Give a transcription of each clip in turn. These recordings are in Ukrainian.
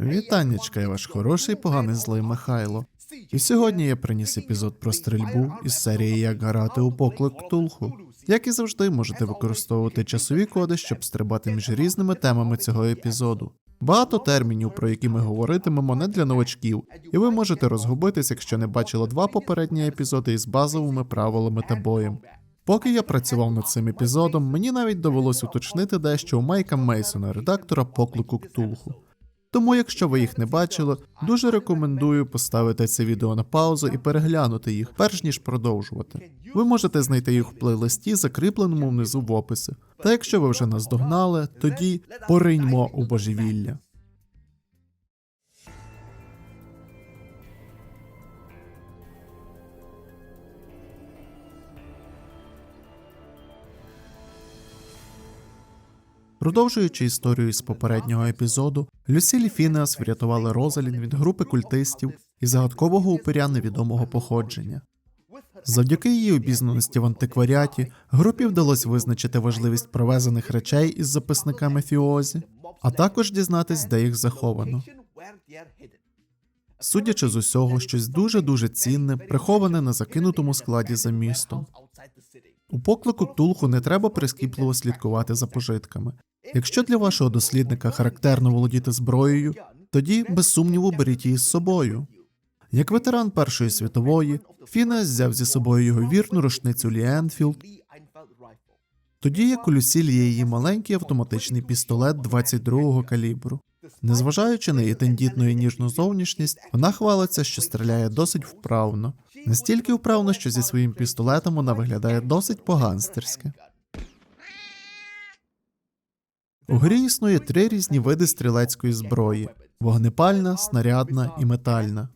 Вітаннячка, я ваш хороший, поганий злий Михайло. І сьогодні я приніс епізод про стрільбу із серії Як грати у поклик Ктулху. Як і завжди, можете використовувати часові коди, щоб стрибати між різними темами цього епізоду. Багато термінів, про які ми говоритимемо, не для новачків, і ви можете розгубитись, якщо не бачили два попередні епізоди із базовими правилами та боєм. Поки я працював над цим епізодом, мені навіть довелось уточнити дещо у Майка Мейсона, редактора поклику Ктулху. Тому, якщо ви їх не бачили, дуже рекомендую поставити це відео на паузу і переглянути їх, перш ніж продовжувати. Ви можете знайти їх в плейлисті, закріпленому внизу в описі. Та якщо ви вже наздогнали, тоді пориньмо у божевілля. Продовжуючи історію з попереднього епізоду, Люсіль і Фінеас врятували Розалін від групи культистів і загадкового упиря невідомого походження. Завдяки її обізнаності в антикваріаті групі вдалося визначити важливість провезених речей із записниками Фіозі, а також дізнатись, де їх заховано. Судячи з усього, щось дуже дуже цінне, приховане на закинутому складі за містом. У поклику Ктулху не треба прискіпливо слідкувати за пожитками. Якщо для вашого дослідника характерно володіти зброєю, тоді без сумніву беріть її з собою. Як ветеран Першої світової, Фінес взяв зі собою його вірну рушницю Лі Енфілд, тоді як у Люсіль є її маленький автоматичний пістолет 22-го калібру. Незважаючи на її тендітну і ніжну зовнішність, вона хвалиться, що стріляє досить вправно. Настільки вправно, що зі своїм пістолетом вона виглядає досить поганстерськи. У грі існує три різні види стрілецької зброї: вогнепальна, снарядна і метальна.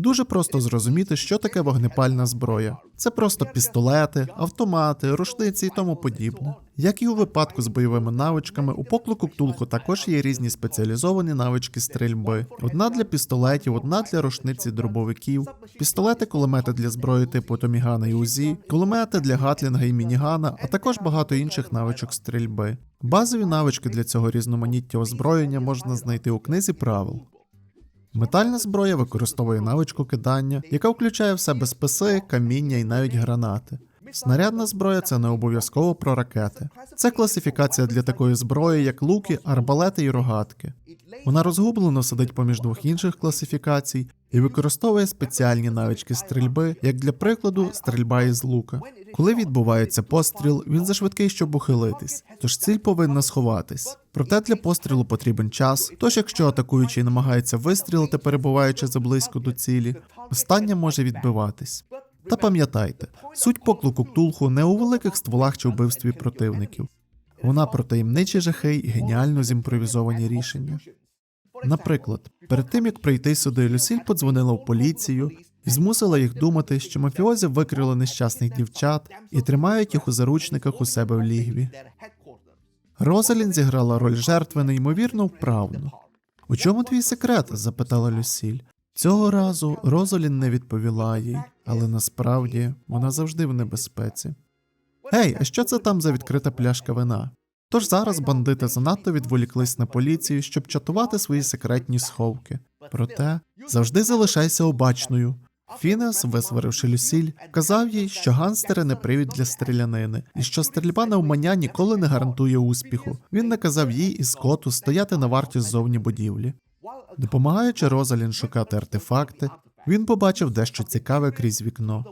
Дуже просто зрозуміти, що таке вогнепальна зброя. Це просто пістолети, автомати, рушниці і тому подібне. Як і у випадку з бойовими навичками, у поклику Ктулху також є різні спеціалізовані навички стрільби: одна для пістолетів, одна для рушниці дробовиків, пістолети, кулемети для зброї типу Томігана і УЗІ, кулемети для гатлінга і мінігана, а також багато інших навичок стрільби. Базові навички для цього різноманіття озброєння можна знайти у книзі правил. Метальна зброя використовує навичку кидання, яка включає в себе списи, каміння і навіть гранати. Снарядна зброя це не обов'язково про ракети. Це класифікація для такої зброї, як луки, арбалети і рогатки. Вона розгублено сидить поміж двох інших класифікацій і використовує спеціальні навички стрільби, як для прикладу, стрільба із лука. Коли відбувається постріл, він зашвидкий, щоб ухилитись, тож ціль повинна сховатись. Проте для пострілу потрібен час. Тож, якщо атакуючий намагається вистрілити, перебуваючи заблизько до цілі, остання може відбиватись. Та пам'ятайте, суть поклику Ктулху не у великих стволах чи вбивстві противників. Вона про таємничі жахи і геніально зімпровізовані рішення. Наприклад, перед тим як прийти сюди, Люсіль подзвонила в поліцію і змусила їх думати, що мафіозі викрили нещасних дівчат і тримають їх у заручниках у себе в лігві. Розалін зіграла роль жертви неймовірно вправно. У чому твій секрет? запитала Люсіль. Цього разу Розалін не відповіла їй, але насправді вона завжди в небезпеці. Гей, а що це там за відкрита пляшка вина? Тож зараз бандити занадто відволіклись на поліцію, щоб чатувати свої секретні сховки. Проте завжди залишайся обачною. Фінес, висваривши Люсіль, казав їй, що ганстери не привід для стрілянини, і що стрільба на умання ніколи не гарантує успіху. Він наказав їй і Скоту стояти на варті ззовні будівлі. Допомагаючи Розалін шукати артефакти, він побачив дещо цікаве крізь вікно.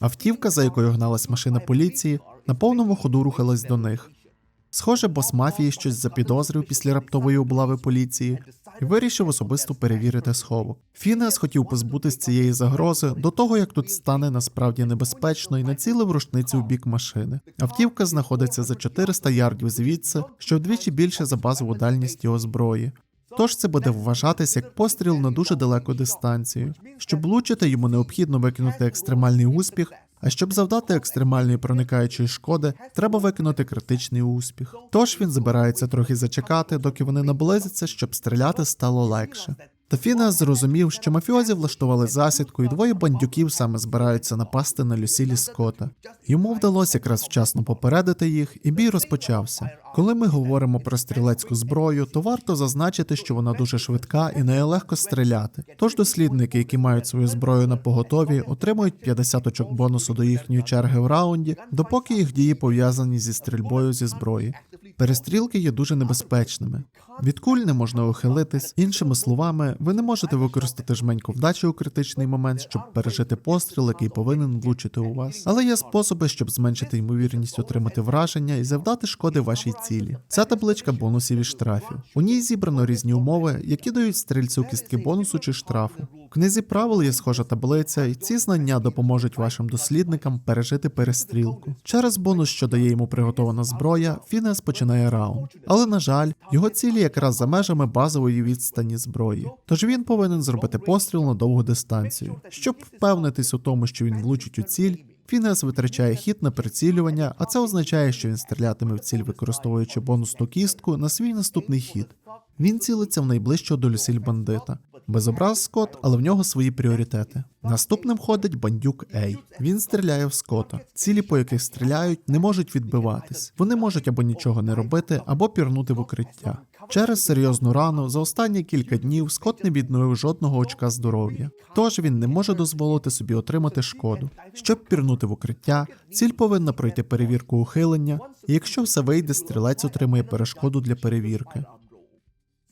Автівка, за якою гналась машина поліції, на повному ходу рухалась до них. Схоже, бос мафії щось запідозрив після раптової облави поліції і вирішив особисто перевірити сховок. Фінес хотів позбутись цієї загрози до того, як тут стане насправді небезпечно, і націлив рушницю в бік машини. Автівка знаходиться за 400 ярдів звідси, що вдвічі більше за базову дальність його зброї. Тож це буде вважатись як постріл на дуже далеку дистанцію. Щоб влучити, йому необхідно викинути екстремальний успіх, а щоб завдати екстремальної проникаючої шкоди, треба викинути критичний успіх. Тож він збирається трохи зачекати, доки вони наблизяться, щоб стріляти стало легше. Та Фінеас зрозумів, що мафіозі влаштували засідку, і двоє бандюків саме збираються напасти на Люсілі Скотта. Йому вдалося якраз вчасно попередити їх, і бій розпочався. Коли ми говоримо про стрілецьку зброю, то варто зазначити, що вона дуже швидка і нею легко стріляти. Тож дослідники, які мають свою зброю на поготові, отримують 50 очок бонусу до їхньої черги в раунді, допоки їх дії пов'язані зі стрільбою зі зброї. Перестрілки є дуже небезпечними. Від куль не можна ухилитись. Іншими словами, ви не можете використати жменьку вдачі у критичний момент, щоб пережити постріл, який повинен влучити у вас. Але є способи, щоб зменшити ймовірність отримати враження і завдати шкоди вашій цілі. Ця табличка бонусів і штрафів. У ній зібрано різні умови, які дають стрільцю кістки бонусу чи штрафу. В книзі правил є схожа таблиця, і ці знання допоможуть вашим дослідникам пережити перестрілку. Через бонус, що дає йому приготована зброя, Фінес починає раунд. Але на жаль, його цілі якраз за межами базової відстані зброї. Тож він повинен зробити постріл на довгу дистанцію. Щоб впевнитись у тому, що він влучить у ціль. Фінес витрачає хід на прицілювання, а це означає, що він стрілятиме в ціль, використовуючи бонусну кістку на свій наступний хід. Він цілиться в найближчого до Люсіль бандита. Без образ Скотт, але в нього свої пріоритети. Наступним ходить бандюк Ей. Він стріляє в Скотта. Цілі, по яких стріляють, не можуть відбиватись. Вони можуть або нічого не робити, або пірнути в укриття. Через серйозну рану за останні кілька днів Скотт не відновив жодного очка здоров'я. Тож він не може дозволити собі отримати шкоду. Щоб пірнути в укриття, ціль повинна пройти перевірку ухилення, і якщо все вийде, стрілець отримує перешкоду для перевірки.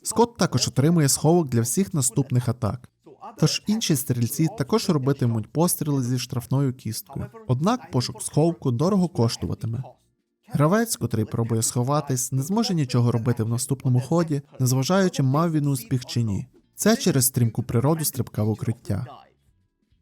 Скотт також отримує сховок для всіх наступних атак. Тож інші стрільці також робитимуть постріли зі штрафною кісткою. Однак пошук сховку дорого коштуватиме. Гравець, котрий пробує сховатись, не зможе нічого робити в наступному ході, незважаючи мав він успіх чи ні. Це через стрімку природу стрибка в укриття.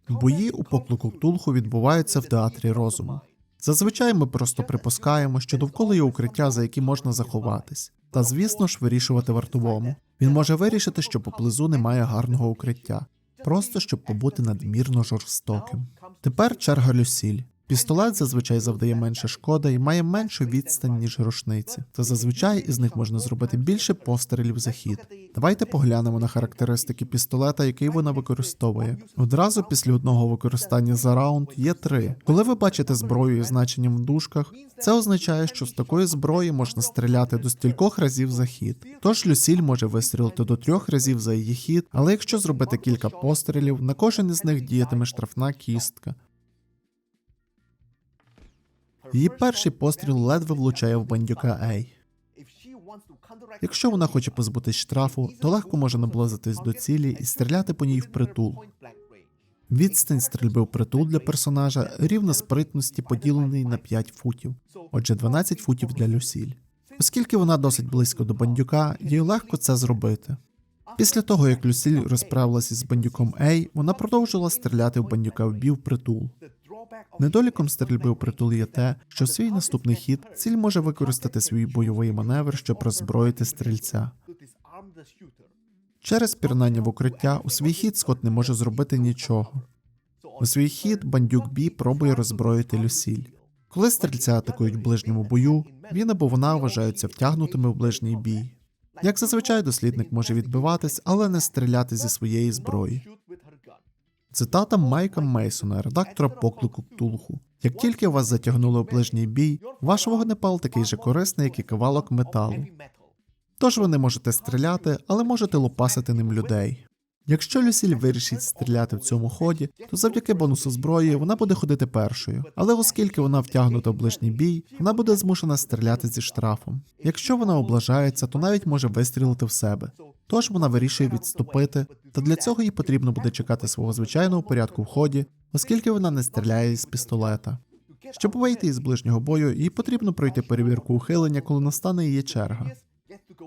Бої у поклику Ктулху відбуваються в театрі розуму. Зазвичай ми просто припускаємо, що довкола є укриття, за які можна заховатись, та звісно ж вирішувати вартовому. Він може вирішити, що поблизу немає гарного укриття, просто щоб побути надмірно жорстоким. Тепер черга Люсіль. Пістолет зазвичай завдає менше шкоди і має меншу відстань, ніж рушниці. Та зазвичай із них можна зробити більше пострілів за хід. Давайте поглянемо на характеристики пістолета, який вона використовує. Одразу після одного використання за раунд є три. Коли ви бачите зброю із значенням в дужках, це означає, що з такої зброї можна стріляти до стількох разів за хід. Тож Люсіль може вистрілити до трьох разів за її хід, але якщо зробити кілька пострілів, на кожен із них діятиме штрафна кістка. Її перший постріл ледве влучає в бандюка Ей. Якщо вона хоче позбутись штрафу, то легко може наблизитись до цілі і стріляти по ній впритул. Відстань стрільби впритул для персонажа рівна спритності поділений на 5 футів, отже 12 футів для Люсіль. Оскільки вона досить близько до бандюка, їй легко це зробити. Після того, як Люсіль розправилася з бандюком Ей, вона продовжила стріляти в бандюка в бів притул. Недоліком стрільби у притул є те, що свій наступний хід ціль може використати свій бойовий маневр, щоб роззброїти стрільця. Через пірнання в укриття у свій хід Скот не може зробити нічого. У свій хід бандюк Бі пробує роззброїти Люсіль. Коли стрільця атакують в ближньому бою, він або вона вважаються втягнутими в ближній бій. Як зазвичай дослідник може відбиватись, але не стріляти зі своєї зброї. Цитата Майка Мейсона, редактора поклику Ктулху. Як тільки вас затягнули у ближній бій, ваш вогнепал такий же корисний, як і кавалок металу. Тож ви не можете стріляти, але можете лупасити ним людей. Якщо Люсіль вирішить стріляти в цьому ході, то завдяки бонусу зброї вона буде ходити першою. Але оскільки вона втягнута в ближній бій, вона буде змушена стріляти зі штрафом. Якщо вона облажається, то навіть може вистрілити в себе. Тож вона вирішує відступити, та для цього їй потрібно буде чекати свого звичайного порядку в ході, оскільки вона не стріляє із пістолета. Щоб вийти із ближнього бою, їй потрібно пройти перевірку ухилення, коли настане її черга.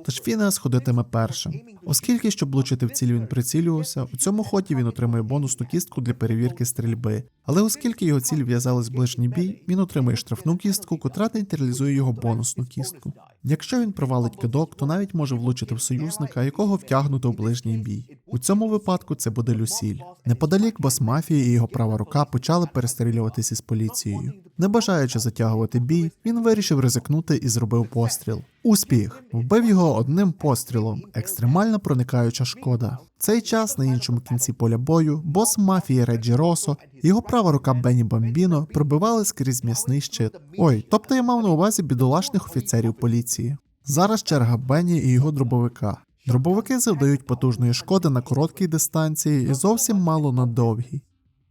Тож Фінеас ходитиме першим. Оскільки, щоб влучити в ціль він прицілювався, у цьому ході він отримує бонусну кістку для перевірки стрільби. Але оскільки його ціль в'язалась в ближній бій, він отримує штрафну кістку, котра нейтралізує його бонусну кістку. Якщо він провалить кидок, то навіть може влучити в союзника, якого втягнуто в ближній бій. У цьому випадку це буде Люсіль. Неподалік бос мафії і його права рука почали перестрілюватися з поліцією. Не бажаючи затягувати бій, він вирішив ризикнути і зробив постріл. Успіх! Вбив його одним пострілом. Екстремально проникаюча шкода. Цей час на іншому кінці поля бою бос мафії Реджі Росо його права рука Бенні Бамбіно пробивали скрізь м'ясний щит. Ой, тобто я мав на увазі бідолашних офіцерів поліції. Зараз черга Бенні і його дробовика. Дробовики завдають потужної шкоди на короткій дистанції і зовсім мало на довгій.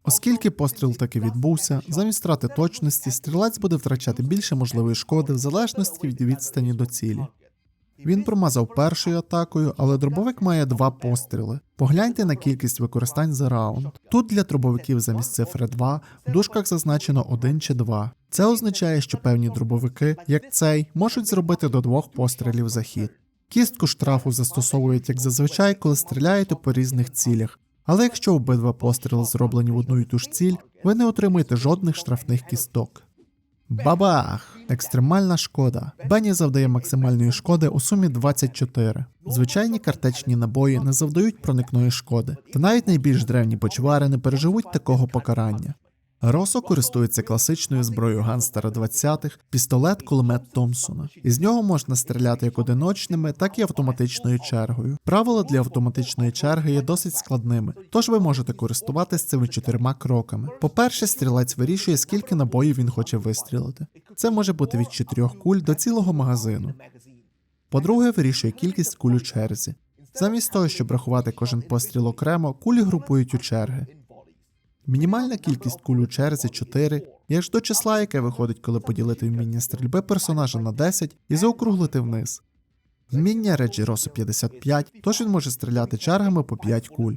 Оскільки постріл таки відбувся, замість втрати точності стрілець буде втрачати більше можливої шкоди в залежності від відстані до цілі. Він промазав першою атакою, але дробовик має два постріли. Погляньте на кількість використань за раунд. Тут для дробовиків замість цифри 2 в дужках зазначено 1 чи 2. Це означає, що певні дробовики, як цей, можуть зробити до двох пострілів за хід. Кістку штрафу застосовують як зазвичай, коли стріляєте по різних цілях. Але якщо обидва постріли зроблені в одну і ту ж ціль, ви не отримаєте жодних штрафних кісток. Бабах! Екстремальна шкода. Бенні завдає максимальної шкоди у сумі 24. Звичайні картечні набої не завдають проникної шкоди, та навіть найбільш древні почвари не переживуть такого покарання. Росо користується класичною зброєю ганстера 20-х, пістолет кулемет Томпсона. Із нього можна стріляти як одиночними, так і автоматичною чергою. Правила для автоматичної черги є досить складними, тож ви можете користуватись цими чотирма кроками. По-перше, стрілець вирішує, скільки набоїв він хоче вистрілити. Це може бути від 4 куль до цілого магазину. По-друге, вирішує кількість куль у черзі. Замість того, щоб рахувати кожен постріл окремо, кулі групують у черги. Мінімальна кількість куль у черзі 4, є ж до числа, яке виходить, коли поділити вміння стрільби персонажа на 10 і заокруглити вниз. Вміння Реджі Росу 55, тож він може стріляти чергами по 5 куль.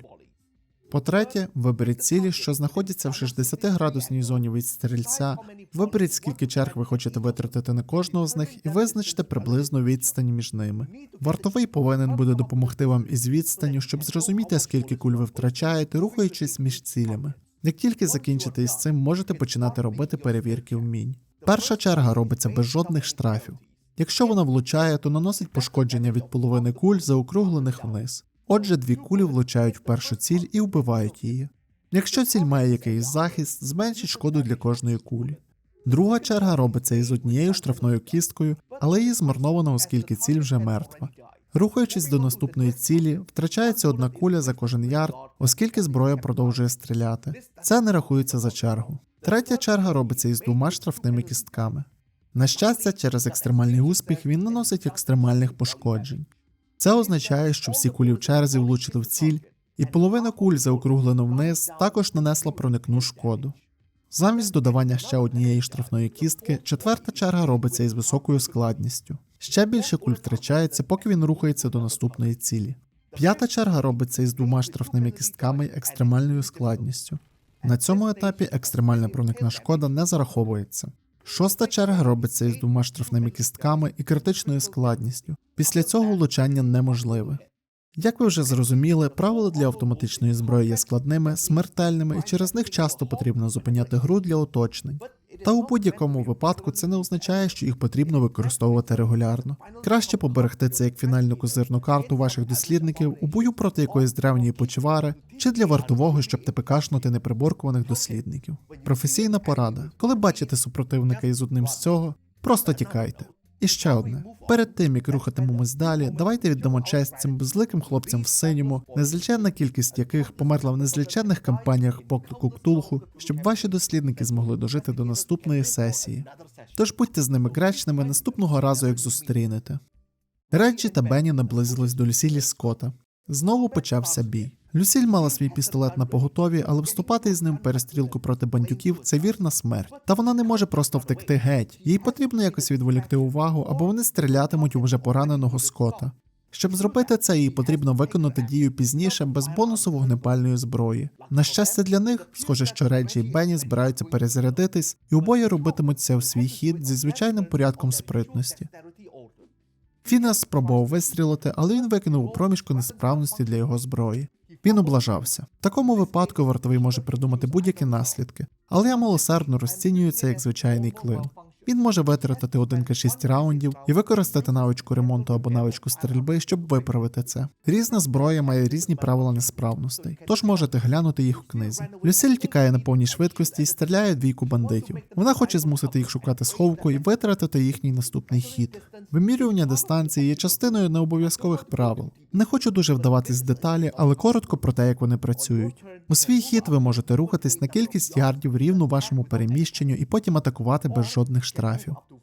По-третє, виберіть цілі, що знаходяться в 60-градусній зоні від стрільця. Виберіть, скільки черг ви хочете витратити на кожного з них, і визначте приблизну відстань між ними. Вартовий повинен буде допомогти вам із відстанню, щоб зрозуміти, скільки куль ви втрачаєте, рухаючись між цілями. Як тільки закінчите із цим, можете починати робити перевірки вмінь. Перша черга робиться без жодних штрафів. Якщо вона влучає, то наносить пошкодження від половини куль, заокруглених вниз. Отже, дві кулі влучають в першу ціль і вбивають її. Якщо ціль має якийсь захист, зменшить шкоду для кожної кулі. Друга черга робиться із однією штрафною кісткою, але її змарновано, оскільки ціль вже мертва. Рухаючись до наступної цілі, втрачається одна куля за кожен ярд, оскільки зброя продовжує стріляти. Це не рахується за чергу. Третя черга робиться із двома штрафними кістками. На щастя, через екстремальний успіх він наносить екстремальних пошкоджень. Це означає, що всі кулі в черзі влучили в ціль, і половина куль, заокруглено вниз, також нанесла проникну шкоду. Замість додавання ще однієї штрафної кістки, четверта черга робиться із високою складністю. Ще більше куль втрачається, поки він рухається до наступної цілі. П'ята черга робиться із двома штрафними кістками й екстремальною складністю. На цьому етапі екстремальна проникна шкода не зараховується. Шоста черга робиться із двома штрафними кістками і критичною складністю. Після цього влучання неможливе. Як ви вже зрозуміли, правила для автоматичної зброї є складними, смертельними, і через них часто потрібно зупиняти гру для уточнень. Та у будь-якому випадку це не означає, що їх потрібно використовувати регулярно. Краще поберегти це як фінальну козирну карту ваших дослідників у бою проти якоїсь древньої почвари чи для вартового, щоб тепекашнути неприборкуваних дослідників. Професійна порада: коли бачите супротивника із одним з цього, просто тікайте. І ще одне: перед тим як рухатимемось далі, давайте віддамо честь цим безликим хлопцям в синьому, незліченна кількість яких померла в незліченних кампаніях поклику Ктулху, щоб ваші дослідники змогли дожити до наступної сесії. Тож будьте з ними гречними наступного разу, як зустрінете. Реджі та Бенні наблизились до Люсілі Скотта. Знову почався бій. Люсіль мала свій пістолет на поготові, але вступати із ним в перестрілку проти бандюків це вірна смерть. Та вона не може просто втекти геть. Їй потрібно якось відволікти увагу, або вони стрілятимуть у вже пораненого Скота. Щоб зробити це, їй потрібно виконати дію пізніше без бонусу вогнепальної зброї. На щастя для них, схоже, що Реджі і Бенні збираються перезарядитись, і обоє робитимуться в свій хід зі звичайним порядком спритності. Фінес спробував вистрілити, але він викинув у проміжку несправності для його зброї. Він облажався. В такому випадку вартовий може придумати будь-які наслідки, але я милосердно розцінюю це як звичайний клин. Він може витратити 1К6 раундів і використати навичку ремонту або навичку стрільби, щоб виправити це. Різна зброя має різні правила несправностей, тож можете глянути їх у книзі. Люсіль тікає на повній швидкості і стріляє двійку бандитів. Вона хоче змусити їх шукати сховку і витратити їхній наступний хід. Вимірювання дистанції є частиною необов'язкових правил. Не хочу дуже вдаватись в деталі, але коротко про те, як вони працюють. У свій хід ви можете рухатись на кількість ярдів рівну вашому переміщенню і потім атакувати без жодних штрафів.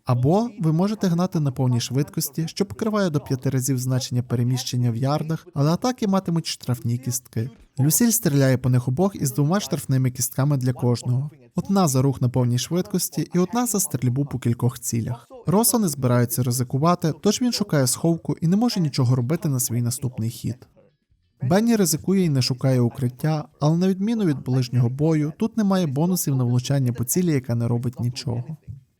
Або ви можете гнати на повній швидкості, що покриває до п'яти разів значення переміщення в ярдах, але атаки матимуть штрафні кістки. Люсіль стріляє по них обох із двома штрафними кістками для кожного: одна за рух на повній швидкості і одна за стрільбу по кількох цілях. Роса не збирається ризикувати, тож він шукає сховку і не може нічого робити на свій наступний хід. Бенні ризикує і не шукає укриття, але на відміну від ближнього бою, тут немає бонусів на влучання по цілі, яка не робить нічого.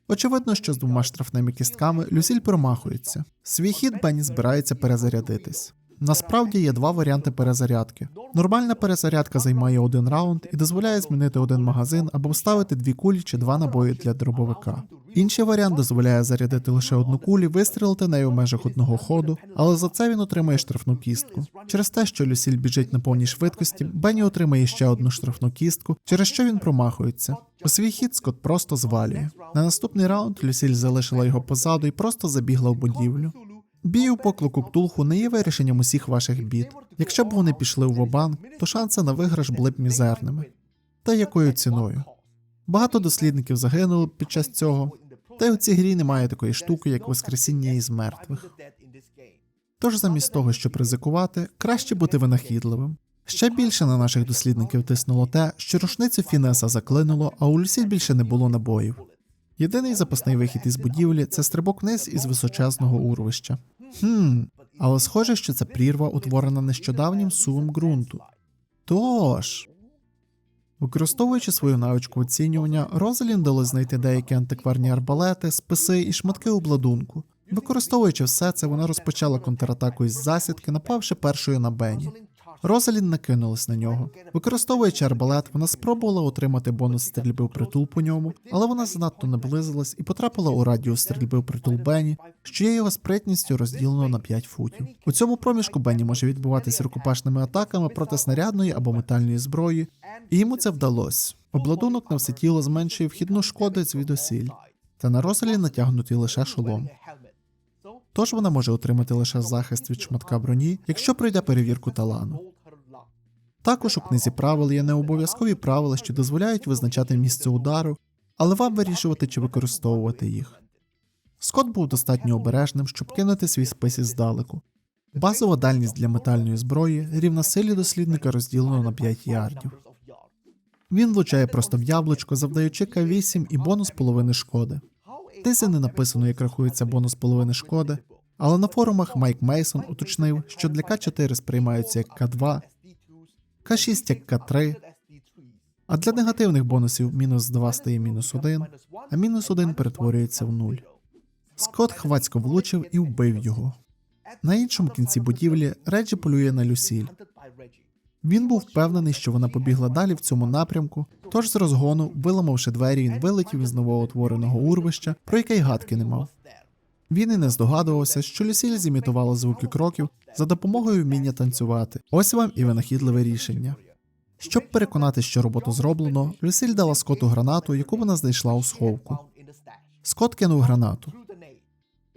Очевидно, що з двома штрафними кістками Люсіль промахується. Свій хід Бенні збирається перезарядитись. Насправді є два варіанти перезарядки. Нормальна перезарядка займає один раунд і дозволяє змінити один магазин або вставити дві кулі чи два набої для дробовика. Інший варіант дозволяє зарядити лише одну кулю, вистрілити нею в межах одного ходу, але за це він отримає штрафну кістку. Через те, що Люсіль біжить на повній швидкості, Бенні отримає ще одну штрафну кістку, через що він промахується. Свій хід Скотт просто звалює. На наступний раунд Люсіль залишила його позаду і просто забігла в будівлю. Бій у поклику Ктулху не є вирішенням усіх ваших бід. Якщо б вони пішли у вабанк, то шанси на виграш були б мізерними. Та якою ціною? Багато дослідників загинули під час цього, та й у цій грі немає такої штуки, як воскресіння із мертвих. Тож замість того, щоб ризикувати, краще бути винахідливим. Ще більше на наших дослідників тиснуло те, що рушницю Фінеса заклинуло, а у Люсіль більше не було набоїв. Єдиний запасний вихід із будівлі це стрибок вниз із височезного урвища. Хм, але схоже, що це прірва, утворена нещодавнім сувом ґрунту. Тож. Використовуючи свою навичку оцінювання, Розалін вдалося знайти деякі антикварні арбалети, списи і шматки обладунку. Використовуючи все це, вона розпочала контратаку із засідки, напавши першою на Бені. Розалін накинулась на нього. Використовуючи арбалет, вона спробувала отримати бонус стрільби в притул по ньому, але вона занадто наблизилась і потрапила у радіус стрільби в притул Бені, що є його спритністю розділено на 5 футів. У цьому проміжку Бені може відбуватися рукопашними атаками проти снарядної або метальної зброї, і йому це вдалося. Обладунок на все тіло зменшує вхідну шкоду звідусіль, та на Розалін натягнутий лише шолом. Тож вона може отримати лише захист від шматка броні, якщо пройде перевірку талану. Також у книзі правил є необов'язкові правила, що дозволяють визначати місце удару, але вам вирішувати, чи використовувати їх. Скотт був достатньо обережним, щоб кинути свій спис здалеку. Базова дальність для метальної зброї рівна силі дослідника розділено на 5 ярдів. Він влучає просто в яблучко, завдаючи К8 і бонус половини шкоди. Тизі не написано, як рахується бонус половини шкоди, але на форумах Майк Мейсон уточнив, що для К4 сприймаються як К2, К6 як К3, а для негативних бонусів мінус 2 стає мінус 1, а мінус 1 перетворюється в 0. Скот хвацько влучив і вбив його. На іншому кінці будівлі Реджі полює на Люсіль. Він був впевнений, що вона побігла далі в цьому напрямку, тож з розгону, виламавши двері, він вилетів із новоутвореного урвища, про яке й гадки не мав. Він і не здогадувався, що Люсіль зімітувала звуки кроків за допомогою вміння танцювати. Ось вам і винахідливе рішення. Щоб переконати, що роботу зроблено, Люсіль дала Скоту гранату, яку вона знайшла у сховку. Скот кинув гранату.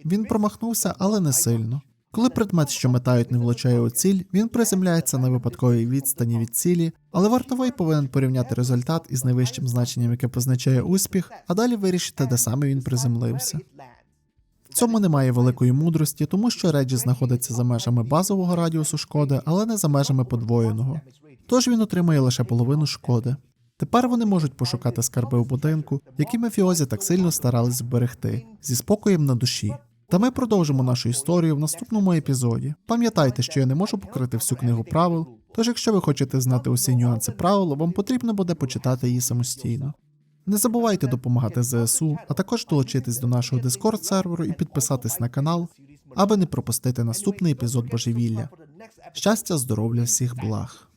Він промахнувся, але не сильно. Коли предмет, що метають, не влучає у ціль, він приземляється на випадковій відстані від цілі, але вартовий повинен порівняти результат із найвищим значенням, яке позначає успіх, а далі вирішити, де саме він приземлився. В цьому немає великої мудрості, тому що Реджі знаходиться за межами базового радіусу шкоди, але не за межами подвоєного. Тож він отримує лише половину шкоди. Тепер вони можуть пошукати скарби в будинку, які мафіозі так сильно старались зберегти, зі спокоєм на душі. Та ми продовжимо нашу історію в наступному епізоді. Пам'ятайте, що я не можу покрити всю книгу правил, тож якщо ви хочете знати усі нюанси правил, вам потрібно буде почитати її самостійно. Не забувайте допомагати ЗСУ, а також долучитись до нашого Discord серверу і підписатись на канал, аби не пропустити наступний епізод божевілля. Щастя, здоров'я, всіх благ.